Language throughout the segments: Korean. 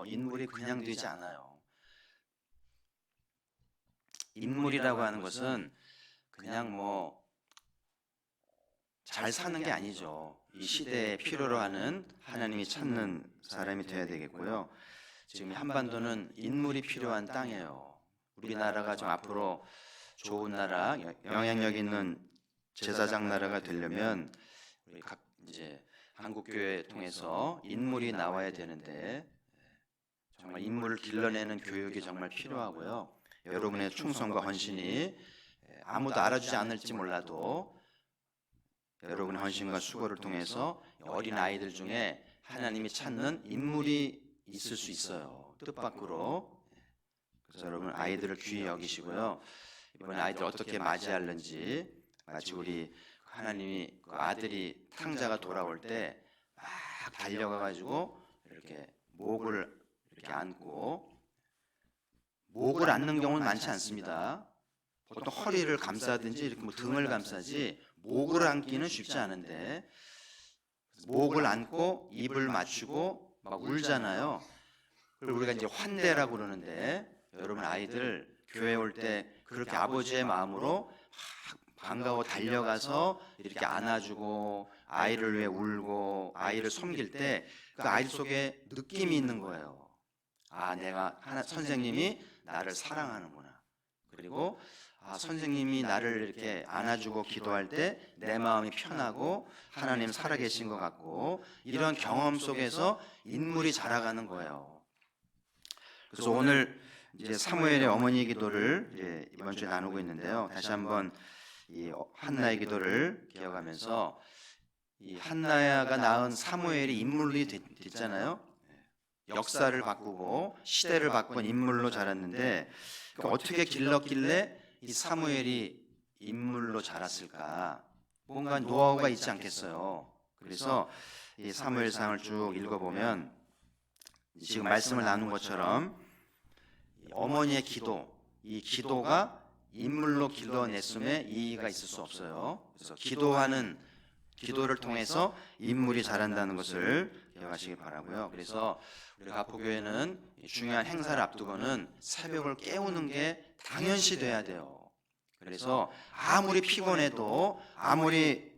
보세요. 인물이 그냥 되지 않아요. 인물이라고 하는 것은 그냥 뭐 잘 사는 게 아니죠. 이 시대에 필요로 하는 하나님이 찾는 사람이 돼야 되겠고요. 지금 한반도는 인물이 필요한 땅이에요. 우리나라가 좀 앞으로 좋은 나라, 영향력 있는 제사장 나라가 되려면 우리 각 이제 한국 교회 통해서 인물이 나와야 되는데 정말 인물을 길러내는 교육이 정말 필요하고요. 여러분의 충성과 헌신이 아무도 알아주지 않을지 몰라도 여러분의 헌신과 수고를 통해서 어린 아이들 중에 하나님이 찾는 인물이 있을 수 있어요. 뜻밖으로. 그래서 여러분 아이들을 귀히 여기시고요. 이번에 아이들 어떻게 맞이할는지 마치 우리 하나님이 그 아들이 탕자가 돌아올 때 막 달려가 가지고 이렇게 목을 이렇게 안고 목을 안는 경우는 많지 않습니다. 보통 허리를 감싸든지 이렇게 뭐 등을 감싸지 목을 안기는 쉽지 않은데 목을 안고 입을 맞추고 막 울잖아요. 그걸 우리가 이제 환대라고 그러는데 여러분 아이들 교회 올 때 그렇게 아버지의 마음으로 막 반가워 달려가서 이렇게 안아주고 아이를 위해 울고 아이를 섬길 때 그 아이들 속에 느낌이 있는 거예요. 아 내가 하나 선생님이 나를 사랑하는구나. 그리고 아, 선생님이 나를 이렇게 안아주고 기도할 때 내 마음이 편하고 하나님 살아계신 것 같고 이런 경험 속에서 인물이 자라가는 거예요. 그래서 오늘 이제 사무엘의 어머니 기도를 이번 주에 나누고 있는데요. 다시 한번 이 한나의 기도를 기억하면서 이 한나가 낳은 사무엘이 인물이 됐, 됐잖아요. 역사를 바꾸고 시대를 바꾼 인물로 자랐는데 그러니까 어떻게 길렀길래 이 사무엘이 인물로 자랐을까? 뭔가 노하우가 있지 않겠어요. 그래서 이 사무엘상을 쭉 읽어보면 지금 말씀을 나눈 것처럼 어머니의 기도, 이 기도가 인물로 길러냈음에 이의가 있을 수 없어요. 그래서 기도하는 기도를 통해서 인물이 자란다는 것을 기억하시기 바라고요. 그래서 우리 가포교회는 중요한 행사를 앞두고는 새벽을 깨우는 게 당연시 돼야 돼요. 그래서 아무리 피곤해도 아무리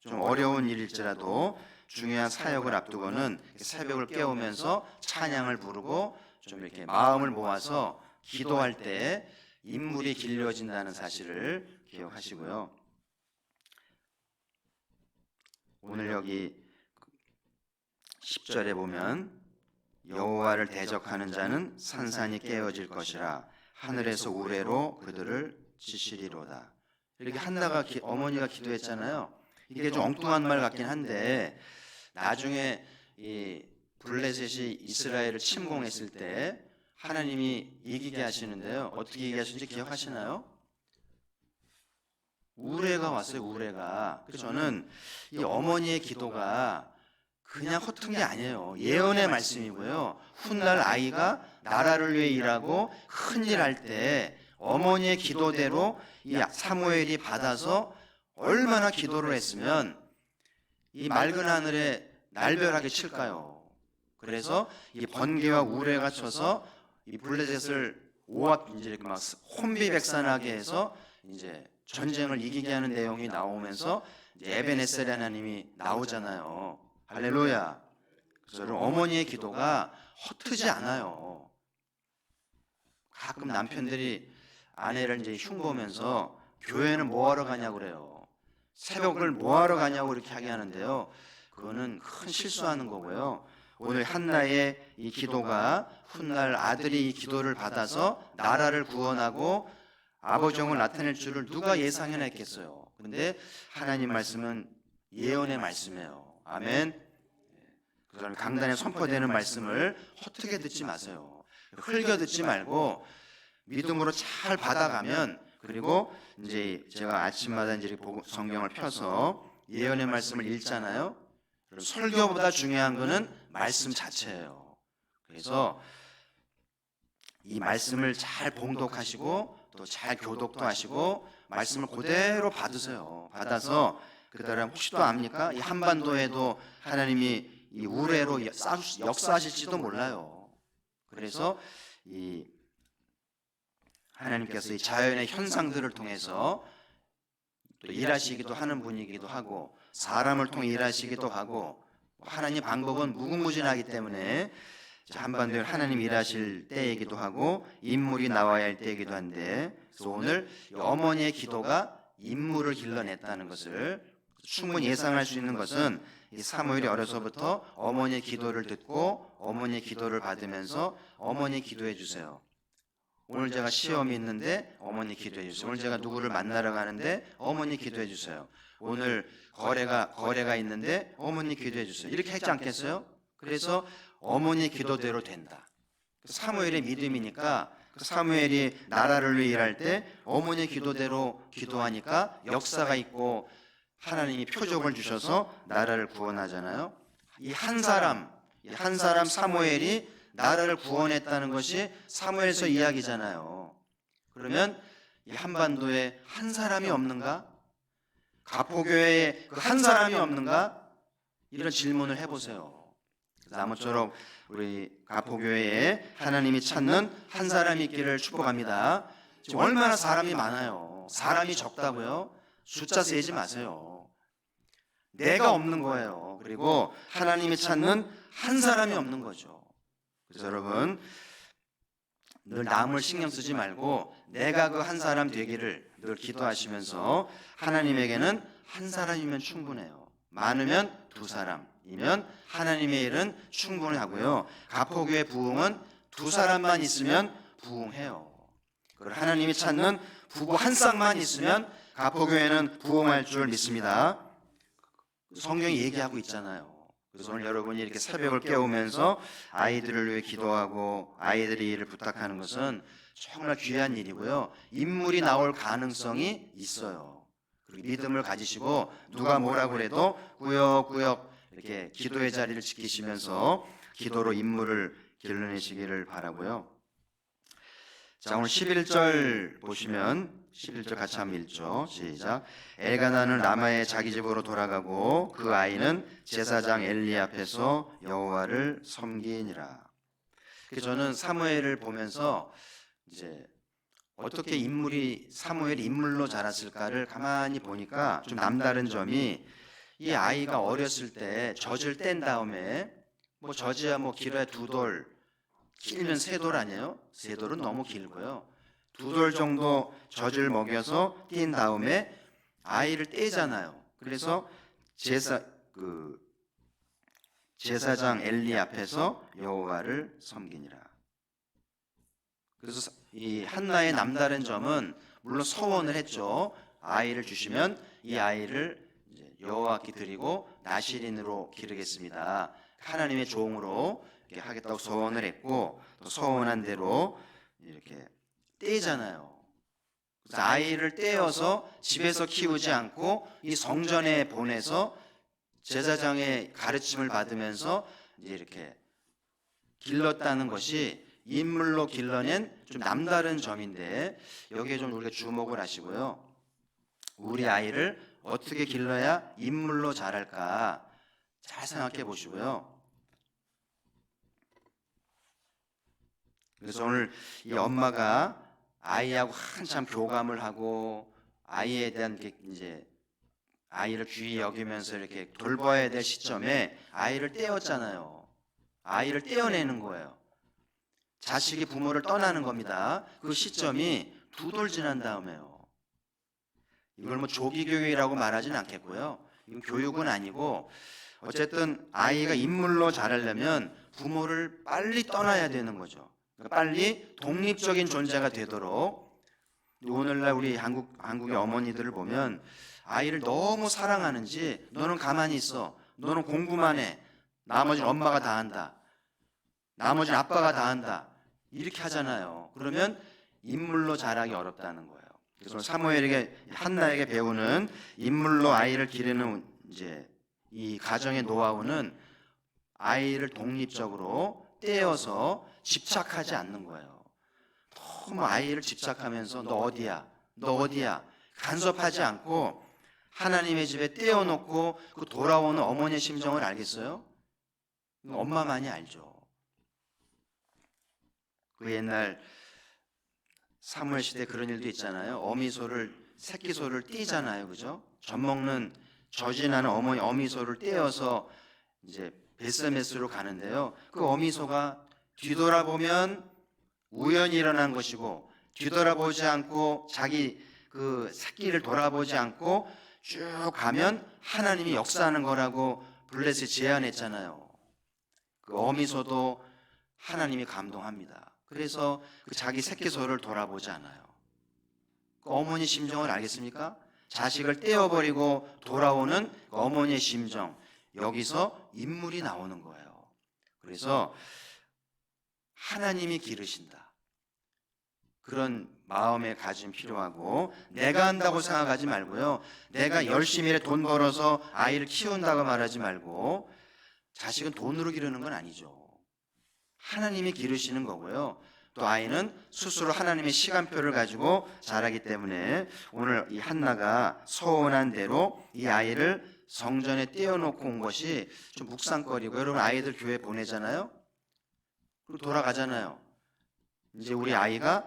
좀 어려운 일일지라도 중요한 사역을 앞두고는 새벽을 깨우면서 찬양을 부르고 좀 이렇게 마음을 모아서 기도할 때 인물이 길려진다는 사실을 기억하시고요. 오늘 여기 10절에 보면 여호와를 대적하는 자는 산산이 깨어질 것이라 하늘에서 우레로 그들을 지시리로다. 이렇게 한나가 기, 어머니가 기도했잖아요. 이게 좀 엉뚱한 말 같긴 한데 나중에 이 블레셋이 이스라엘을 침공했을 때 하나님이 이기게 하시는데요. 어떻게 이기게 하시는지 기억하시나요? 우레가 왔어요. 우레가. 그래서 저는 이 어머니의 기도가 그냥 허튼 게 아니에요. 예언의 말씀이고요. 훗날 아이가 나라를 위해 일하고 큰 일 할 때 어머니의 기도대로 이 사무엘이 받아서 얼마나 기도를 했으면 이 맑은 하늘에 날벼락이 칠까요? 그래서 이 번개와 우레가 쳐서 이 블레셋을 오합 이제 이렇게 막 혼비백산하게 해서 이제 전쟁을 이기게 하는 내용이 나오면서 에베네셀 하나님이 나오잖아요. 할렐루야. 그래서 여러분, 어머니의 기도가 허트지 않아요. 가끔 남편들이 아내를 이제 흉보면서 교회는 뭐 하러 가냐고 그래요. 새벽을 뭐 하러 가냐고 이렇게 하게 하는데요. 그거는 큰 실수하는 거고요. 오늘 한나의 이 기도가 훗날 아들이 이 기도를 받아서 나라를 구원하고 아버지 영을 나타낼 줄을 누가 예상해나 했겠어요. 그런데 하나님 말씀은 예언의 말씀이에요. 아멘. 그다음에 강단에 선포되는 말씀을 헛되게 듣지 마세요. 흘겨 듣지 말고 믿음으로 잘 받아가면 그리고 이제 제가 아침마다 이제 성경을 펴서 예언의 말씀을 읽잖아요. 설교보다 중요한 거는 말씀 자체예요. 그래서 이 말씀을 잘 봉독하시고 또 잘 교독도 하시고 말씀을 그대로 받으세요. 받아서 그 다음 혹시 또 압니까? 이 한반도에도 하나님이 이 우레로 역사하실지도 몰라요. 그래서 이 하나님께서 이 자연의 현상들을 통해서 또 일하시기도 하는 분이기도 하고 사람을 통해 일하시기도 하고 하나님 방법은 무궁무진하기 때문에 한반도에 하나님 일하실 때이기도 하고 인물이 나와야 할 때이기도 한데 그래서 오늘 이 어머니의 기도가 인물을 길러냈다는 것을 충분히 예상할 수 있는 것은 이 사무엘이 어려서부터 어머니의 기도를 듣고 어머니의 기도를 받으면서 어머니 기도해 주세요. 오늘 제가 시험이 있는데 어머니 기도해 주세요. 오늘 제가 누구를 만나러 가는데 어머니 기도해 주세요. 오늘 거래가 거래가 있는데 어머니 기도해 주세요. 이렇게 했지 않겠어요? 그래서 어머니 기도대로 된다. 사무엘의 믿음이니까 그 사무엘이 나라를 위해 일할 때 어머니 기도대로 기도하니까 역사가 있고 하나님이 표적을 주셔서 나라를 구원하잖아요. 이 한 사람, 이 한 사람 사무엘이 나라를 구원했다는 것이 사무엘서 이야기잖아요. 그러면 이 한반도에 한 사람이 없는가? 가포교회에 그 한 사람이 없는가? 이런 질문을 해보세요. 아무쪼록 우리 가포교회에 하나님이 찾는 한 사람이 있기를 축복합니다. 지금 얼마나 사람이 많아요. 사람이 적다고요? 숫자 세지 마세요. 내가 없는 거예요. 그리고 하나님이 찾는 한 사람이 없는 거죠. 그래서 여러분 늘 남을 신경 쓰지 말고 내가 그 한 사람 되기를 늘 기도하시면서 하나님에게는 한 사람이면 충분해요. 많으면 두 사람이면 하나님의 일은 충분하고요. 가포교의 부흥은 두 사람만 있으면 부흥해요. 그걸 하나님이 찾는 부부 한 쌍만 있으면 가포교회는 부흥할 줄 믿습니다. 성경이 얘기하고 있잖아요. 그래서 오늘 여러분이 이렇게 새벽을 깨우면서 아이들을 위해 기도하고 아이들의 일을 부탁하는 것은 정말 귀한 일이고요. 인물이 나올 가능성이 있어요. 그리고 믿음을 가지시고 누가 뭐라 그래도 꾸역꾸역 이렇게 기도의 자리를 지키시면서 기도로 인물을 길러내시기를 바라고요. 자, 오늘 11절 보시면 11절 같이 한번 읽죠. 시작. 엘가나는 라마의 자기 집으로 돌아가고 그 아이는 제사장 엘리 앞에서 여호와를 섬기니라. 그래서 저는 사무엘을 보면서 이제 어떻게 인물이 사무엘이 인물로 자랐을까를 가만히 보니까 좀 남다른 점이 이 아이가 어렸을 때 젖을 뗀 다음에 뭐 젖이야 뭐 길어야 두 돌, 길면 세 돌 아니에요? 세 돌은 너무 길고요. 두 돌 정도 젖을 먹여서 띈 다음에 아이를 떼잖아요. 그래서 제사 그 제사장 엘리 앞에서 여호와를 섬기니라. 그래서 이 한나의 남다른 점은 물론 서원을 했죠. 아이를 주시면 이 아이를 여호와께 드리고 나시린으로 기르겠습니다. 하나님의 종으로 이렇게 하겠다고 서원을 했고 또 서원한 대로 이렇게 떼잖아요. 그래서 아이를 떼어서 집에서 키우지 않고 이 성전에 보내서 제사장의 가르침을 받으면서 이제 이렇게 길렀다는 것이 인물로 길러낸 좀 남다른 점인데 여기에 좀 우리가 주목을 하시고요. 우리 아이를 어떻게 길러야 인물로 자랄까 잘 생각해 보시고요. 그래서 오늘 이 엄마가 아이하고 한참 교감을 하고 아이에 대한 게 이제 아이를 귀히 여기면서 이렇게 돌봐야 될 시점에 아이를 떼었잖아요. 아이를 떼어내는 거예요. 자식이 부모를 떠나는 겁니다. 그 시점이 두 돌 지난 다음에요. 이걸 뭐 조기 교육이라고 말하지는 않겠고요. 이건 교육은 아니고 어쨌든 아이가 인물로 자라려면 부모를 빨리 떠나야 되는 거죠. 그러니까 빨리 독립적인 존재가 되도록 오늘날 우리 한국 한국의 어머니들을 보면 아이를 너무 사랑하는지 너는 가만히 있어. 너는 공부만 해. 나머지는 엄마가 다 한다. 나머지는 아빠가 다 한다. 이렇게 하잖아요. 그러면 인물로 자라기 어렵다는 거예요. 그래서 사무엘에게 한나에게 배우는 인물로 아이를 기르는 이제 이 가정의 노하우는 아이를 독립적으로 떼어서 집착하지 않는 거예요. 너무 아이를 집착하면서 너 어디야? 너 어디야? 간섭하지 않고 하나님의 집에 떼어놓고 그 돌아오는 어머니의 심정을 알겠어요? 엄마만이 알죠. 그 옛날 사무엘 시대 그런 일도 있잖아요. 어미소를 새끼 소를 떼잖아요, 그죠? 젖 먹는 나는 어머니 어미소를 떼어서 이제 베스메스로 가는데요. 그 어미소가 뒤돌아보면 우연히 일어난 것이고 뒤돌아보지 않고 자기 그 새끼를 돌아보지 않고 쭉 가면 하나님이 역사하는 거라고 블레셋이 제안했잖아요. 그 어미소도 하나님이 감동합니다. 그래서 그 자기 새끼소를 돌아보지 않아요. 그 어머니 심정을 알겠습니까? 자식을 떼어버리고 돌아오는 그 어머니의 심정. 여기서 인물이 나오는 거예요. 그래서 하나님이 기르신다. 그런 마음의 가짐 필요하고 내가 한다고 생각하지 말고요. 내가 열심히 돈 벌어서 아이를 키운다고 말하지 말고 자식은 돈으로 기르는 건 아니죠. 하나님이 기르시는 거고요. 또 아이는 스스로 하나님의 시간표를 가지고 자라기 때문에 오늘 이 한나가 서운한 대로 이 아이를 성전에 떼어놓고 온 것이 좀 묵상거리고 여러분 아이들 교회 보내잖아요. 돌아가잖아요. 이제 우리 아이가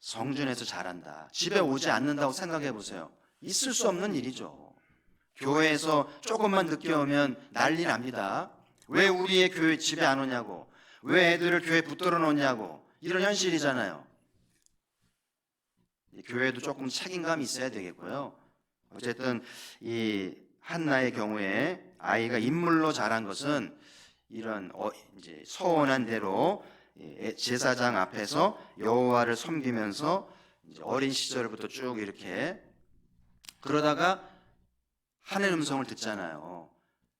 성전에서 자란다. 집에 오지 않는다고 생각해 보세요. 있을 수 없는 일이죠. 교회에서 조금만 늦게 오면 난리 납니다. 왜 우리의 교회 집에 안 오냐고. 왜 애들을 교회 붙들어 놓냐고. 이런 현실이잖아요. 이 교회도 조금 책임감이 있어야 되겠고요. 어쨌든 이 한나의 경우에 아이가 인물로 자란 것은 이런 어, 이제 서원한 대로 예, 제사장 앞에서 여호와를 섬기면서 어린 시절부터 쭉 이렇게 그러다가 하늘 음성을 듣잖아요.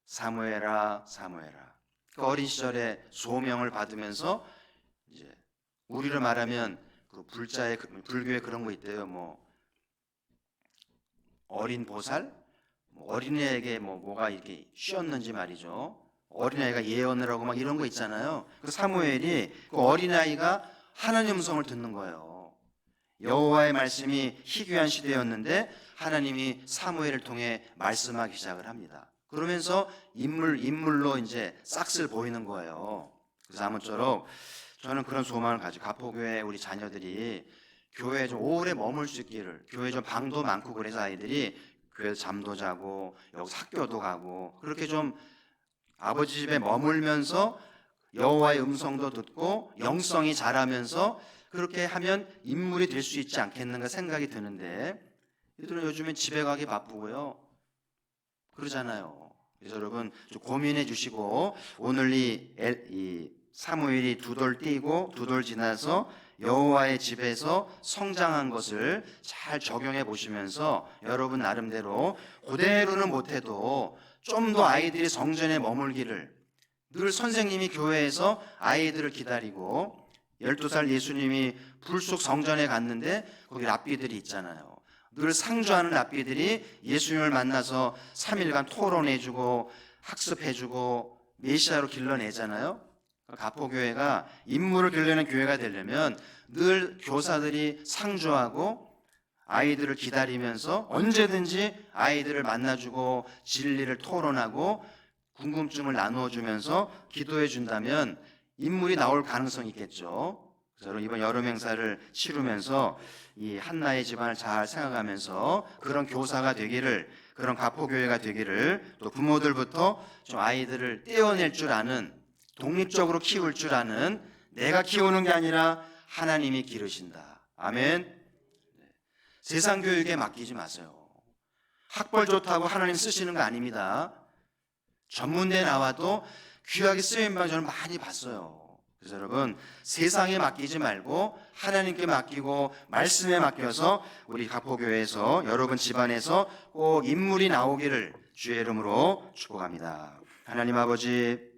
사무엘아, 사무엘아. 그 어린 시절에 소명을 받으면서 이제 우리를 말하면 그 불자의 그- 불교에 그런 거 있대요. 뭐 어린 보살, 뭐 어린애에게 뭐 뭐가 이렇게 쉬었는지 말이죠. 어린아이가 예언을 하고 막 이런 거 있잖아요. 그 사무엘이 그 어린아이가 하나님 음성을 듣는 거예요. 여호와의 말씀이 희귀한 시대였는데 하나님이 사무엘을 통해 말씀하기 시작을 합니다. 그러면서 인물 인물로 이제 싹쓸 보이는 거예요. 그래서 아무쪼록 저는 그런 소망을 가지고 가포교회 우리 자녀들이 교회에 좀 오래 머물 수 있기를 교회 좀 방도 많고 그래서 아이들이 교회에서 잠도 자고 여기서 학교도 가고 그렇게 좀 아버지 집에 머물면서 여호와의 음성도 듣고 영성이 자라면서 그렇게 하면 인물이 될 수 있지 않겠는가 생각이 드는데 이들은 요즘엔 집에 가기 바쁘고요. 그러잖아요. 그래서 여러분 좀 고민해 주시고 오늘 이, 엘- 이 사무엘이 두돌 띄고 두 돌 지나서 여호와의 집에서 성장한 것을 잘 적용해 보시면서 여러분 나름대로 그대로는 못해도 좀 더 아이들이 성전에 머물기를 늘 선생님이 교회에서 아이들을 기다리고 12살 예수님이 불속 성전에 갔는데 거기 랍비들이 있잖아요. 늘 상주하는 랍비들이 예수님을 만나서 3일간 토론해주고 학습해주고 메시아로 길러내잖아요. 가포교회가 인물을 길러내는 교회가 되려면 늘 교사들이 상주하고 아이들을 기다리면서 언제든지 아이들을 만나주고 진리를 토론하고 궁금증을 나누어 주면서 기도해 준다면 인물이 나올 가능성이 있겠죠. 그래서 이번 여름 행사를 치르면서 이 한나의 집안을 잘 생각하면서 그런 교사가 되기를 그런 가포교회가 되기를 또 부모들부터 좀 아이들을 떼어낼 줄 아는 독립적으로 키울 줄 아는 내가 키우는 게 아니라 하나님이 기르신다. 아멘. 세상 교육에 맡기지 마세요. 학벌 좋다고 하나님 쓰시는 거 아닙니다. 전문대 나와도 귀하게 쓰임 방 저는 많이 봤어요. 그래서 여러분 세상에 맡기지 말고 하나님께 맡기고 말씀에 맡겨서 우리 가포교회에서 여러분 집안에서 꼭 인물이 나오기를 주의 이름으로 축복합니다. 하나님 아버지